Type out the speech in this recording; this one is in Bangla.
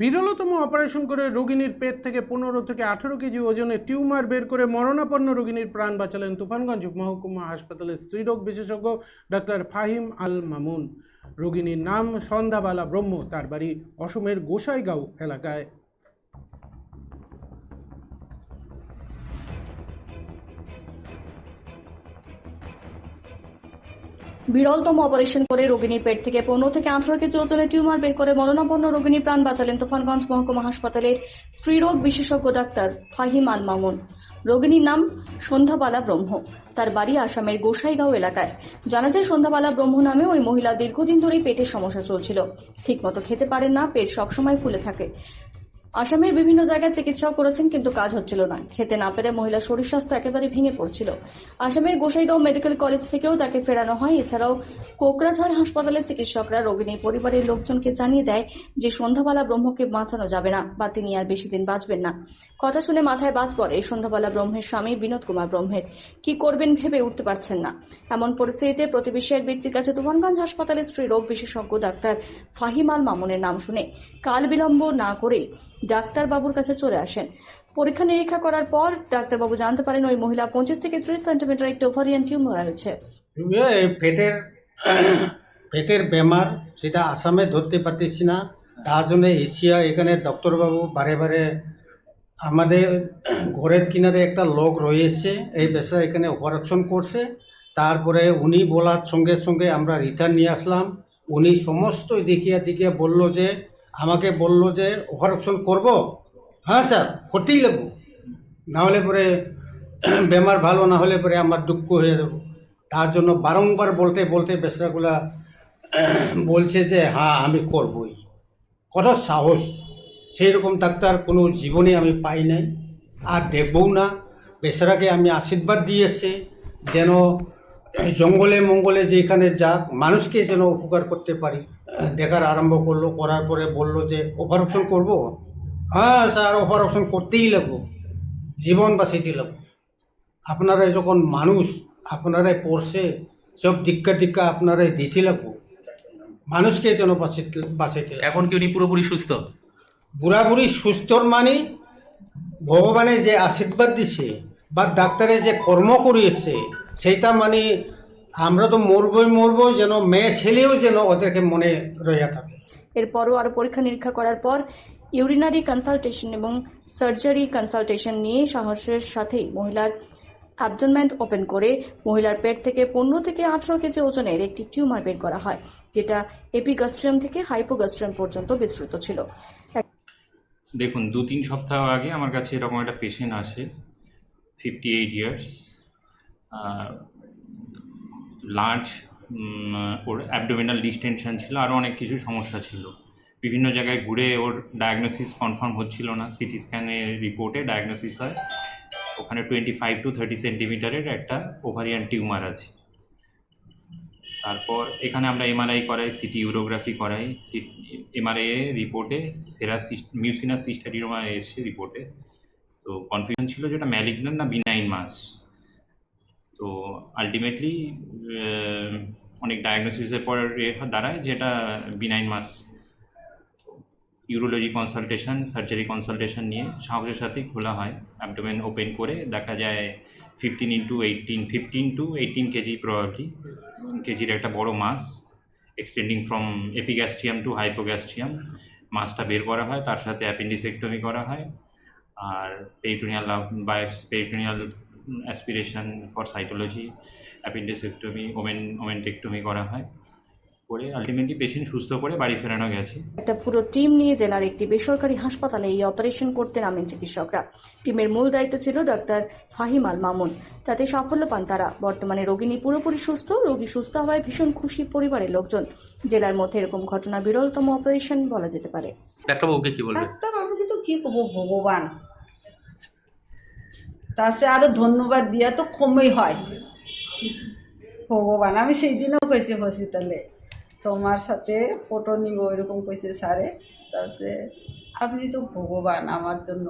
বিরলতম অপারেশন করে রোগিনীর পেট থেকে পনেরো থেকে আঠেরো কেজি ওজনে টিউমার বের করে মরণাপন্ন রোগিনীর প্রাণ বাঁচালেন তুফানগঞ্জ মহকুমা হাসপাতালের স্ত্রীরোগ বিশেষজ্ঞ ডাক্তার ফাহিম আল মামুন। রোগিনীর নাম সন্ধ্যাবালা ব্রহ্ম, তার বাড়ি অসমের গোসাইগাঁও এলাকায়। বিরলতম অপারেশন করে রোগিনীর পেট থেকে পনেরো থেকে আঠারো কেজি ওজনের টিউমার বের করে মরণাপন্ন রোগিনীর প্রাণ বাঁচালেন তুফানগঞ্জ মহকুমা হাসপাতালের স্ত্রীরোগ বিশেষজ্ঞ ডাক্তার ফাহিম আল মামুন। রোগিনীর নাম সন্ধ্যাবালা ব্রহ্ম। তার বাড়ি আসামের গোসাইগাঁও এলাকায়। জানা যায়, সন্ধ্যাবালা ব্রহ্ম নামে ওই মহিলা দীর্ঘদিন ধরেই পেটের সমস্যা চলছিল। ঠিকমতো খেতে পারেন না, পেট সবসময় ফুলে থাকে। আসামের বিভিন্ন জায়গায় চিকিৎসাও করেছেন, কিন্তু কাজ হচ্ছিল না। খেতে না পেরে মহিলার শরীর স্বাস্থ্য একেবারে ভেঙে পড়ছিল। আসামের গোসাইগাঁও মেডিকেল কলেজ থেকেও তাকে ফেরানো হয়। এছাড়াও কোকরাঝাড় হাসপাতালের চিকিৎসকরা রোগিনীর পরিবারের লোকজনকে জানিয়ে দেয় যে সন্ধ্যাবালা ব্রহ্মকে বাঁচানো যাবে না, বা তিনি আর বেশি দিন বাঁচবেন না। কথা শুনে মাথায় বাজ পড়ে সন্ধ্যাবালা ব্রহ্মের স্বামী বিনোদ কুমার ব্রহ্মের। কি করবেন ভেবে উঠতে পারছেন না। এমন পরিস্থিতিতে প্রতিবেশী এক ব্যক্তির কাছে তুফানগঞ্জ হাসপাতালের স্ত্রী রোগ বিশেষজ্ঞ ডাক্তার ফাহিমাল মামুনের নাম শুনে কাল বিলম্ব না করে ডাক্তারবাবুর কাছে চলে আসেন। পরীক্ষা নিরীক্ষা করার পর ডাক্তারবাবু জানতে পারেন ওই মহিলা পঁচিশ থেকে ত্রিশ সেন্টিমিটার একটি ওভারিয়ান টিউমার রয়েছে। পেটের পেটের বেমার, সেটা আসামে ধরতে পারতেছি না। তার জন্য এশিয়া, এখানে ডক্টরবাবু বারে বারে আমাদের ঘরের কিনারে একটা লোক রয়েছে, এই পেশা এখানে অপারেশন করছে। তারপরে উনি বলার সঙ্গে সঙ্গে আমরা রিটার্ন নিয়ে আসলাম। উনি সমস্ত দেখিয়া দেখিয়া বলল যে আমাকে বলল যে অপারেশন করব? হ্যাঁ স্যার, করতেই লাগবো। নাহলে পরে বেমার ভালো, না হলে পরে আমার দুঃখ হয়ে যাব। তার জন্য বারংবার বলতে বলতে বেসরাগুলা বলছে যে হ্যাঁ আমি করবই। কত সাহস! সেই রকম ডাক্তার কোনো জীবনে আমি পাই নাই। আর দেখবও না। বেসরাকে আমি আশীর্বাদ দিয়ে দিয়েছে যেন জঙ্গলে মঙ্গলে যেখানে যাক, মানুষকে যেন উপকার করতে পারি। দেখার আরম্ভ করল করার পরে বলল যে অপারেশন করব? হ্যাঁ স্যার অপারেশন করতেই লাগবো জীবন বাঁচাইতে লাগবো। আপনারা যখন মানুষ আপনারাই পড়ছে সব দীক্ষা দীক্ষা আপনারাই দিতে লাগবো। মানুষকে যেন বাঁচাইতে। এখন কি উনি পুরোপুরি সুস্থ? বুড়াবুড়ি সুস্থর মানে ভগবানের যে আশীর্বাদ দিছে বা ডাক্তারে যে কর্ম করিয়েছে সেইটা মানে আমরা তো মরবই মরবো যেন মেয়ে ছেলেও যেন ওদেরকে মনে রইয়া থাকে। এরপরও আরও পরীক্ষা নিরীক্ষা করার পর ইউরিনারি কনসালটেশন এবং সার্জারি কনসালটেশন নিয়ে সাহসের সাথেই মহিলার অ্যাবডোমেন্ট ওপেন করে মহিলার পেট থেকে পনেরো থেকে আঠারো কেজি ওজনের একটি টিউমার বের করা হয় যেটা এপিগাস্ট্রিয়াম থেকে হাইপোগাস্ট্রিয়াম পর্যন্ত বিস্তৃত ছিল। দেখুন দু তিন সপ্তাহ আগে আমার কাছে এরকম একটা পেশেন্ট আসে ফিফটি এইট ইয়ার্স লার্জ ওর অ্যাবডোমিনাল ডিস্টেনশন ছিল আরও অনেক কিছু সমস্যা ছিল। বিভিন্ন জায়গায় ঘুরে ওর ডায়াগনোসিস কনফার্ম হচ্ছিল না। সিটি স্ক্যানের রিপোর্টে ডায়াগনোসিস হয়। ওখানে টোয়েন্টি ফাইভ টু থার্টি সেন্টিমিটারের একটা ওভারিয়ান টিউমার আছে। তারপর এখানে আমরা এমআরআই করাই সিটি ইউরোগ্রাফি করাই। এমআরআই রিপোর্টে সেরা মিউসিনা সিস্টারিনোমা এসছে রিপোর্টে তো কনফিউশন ছিল যেটা ম্যালিগন্যান্ট না বিনাইন মাস তো আলটিমেটলি অনেক ডায়াগনোসিসের পর দাঁড়ায়, যেটা benign mass urology consultation surgery consultation নিয়ে সাহসের সাথে খোলা হয় অ্যাবডোমেন ওপেন করে দেখা যায় fifteen into eighteen fifteen to eighteen KG probably কেজির একটা বড় mass extending from epigastrium to hypogastrium মাছটা বের করা হয়, তার সাথে অ্যাপেন্ডিসেক্টমি করা হয়, আর peritoneal biopsy peritoneal aspiration for cytology appendicectomy omen omentectomy করা হয়। করে আলটিমেটলি পেশেন্ট সুস্থ করে বাড়ি ফেরানো গেছে। একটা পুরো টিম নিয়ে জেলার একটি বেসরকারি হাসপাতালে এই অপারেশন করতে নামেন চিকিৎসকরা। টিমের মূল দায়িত্ব ছিল ডাক্তার ফাহিম আল মামুন। তাতে সাফল্য পান তারা। বর্তমানে রোগিনী পুরোপুরি সুস্থ রোগী সুস্থ হওয়ায় ভীষণ খুশি পরিবারের লোকজন। জেলার মধ্যে এরকম ঘটনা বিরলতম অপারেশন বলা যেতে পারে। ডাক্তারবাবুকে কি বলবে? ডাক্তারবাবুকে তো কি করব ভগবান সে আরও ধন্যবাদ দিয়া তো কমই হয়। ভগবান, আমি সেই দিনও কইছি হসপিটালে তোমার সাথে ফটো নিব, এরকম কইছে স্যারে তারপরে আপনি তো ভগবান আমার জন্য।